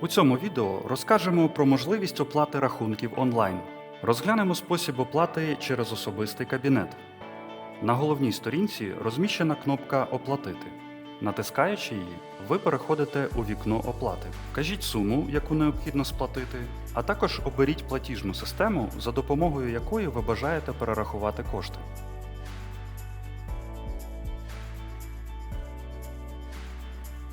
У цьому відео розкажемо про можливість оплати рахунків онлайн. Розглянемо спосіб оплати через особистий кабінет. На головній сторінці розміщена кнопка Оплатити. Натискаючи її, ви переходите у вікно оплати. Вкажіть суму, яку необхідно сплатити, а також оберіть платіжну систему, за допомогою якої ви бажаєте перерахувати кошти.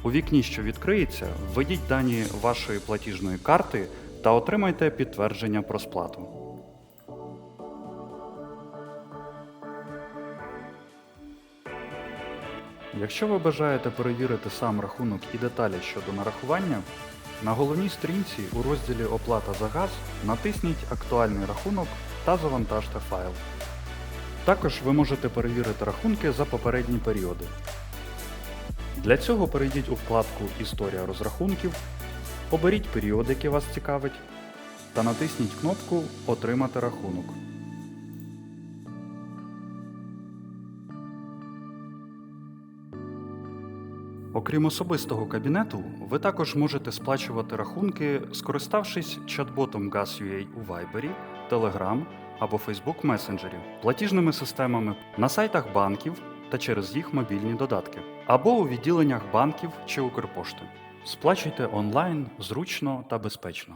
У вікні, що відкриється, введіть дані вашої платіжної карти та отримайте підтвердження про сплату. Якщо ви бажаєте перевірити сам рахунок і деталі щодо нарахування, на головній сторінці у розділі Оплата за газ натисніть Актуальний рахунок та завантажте файл. Також ви можете перевірити рахунки за попередні періоди. Для цього перейдіть у вкладку Історія розрахунків, оберіть період, який вас цікавить, та натисніть кнопку Отримати рахунок. Окрім особистого кабінету, ви також можете сплачувати рахунки, скориставшись чат-ботом Gas.ua у Viber, Telegram або Facebook Messenger, платіжними системами на сайтах банків та через їх мобільні додатки, або у відділеннях банків чи Укрпошти. Сплачуйте онлайн зручно та безпечно.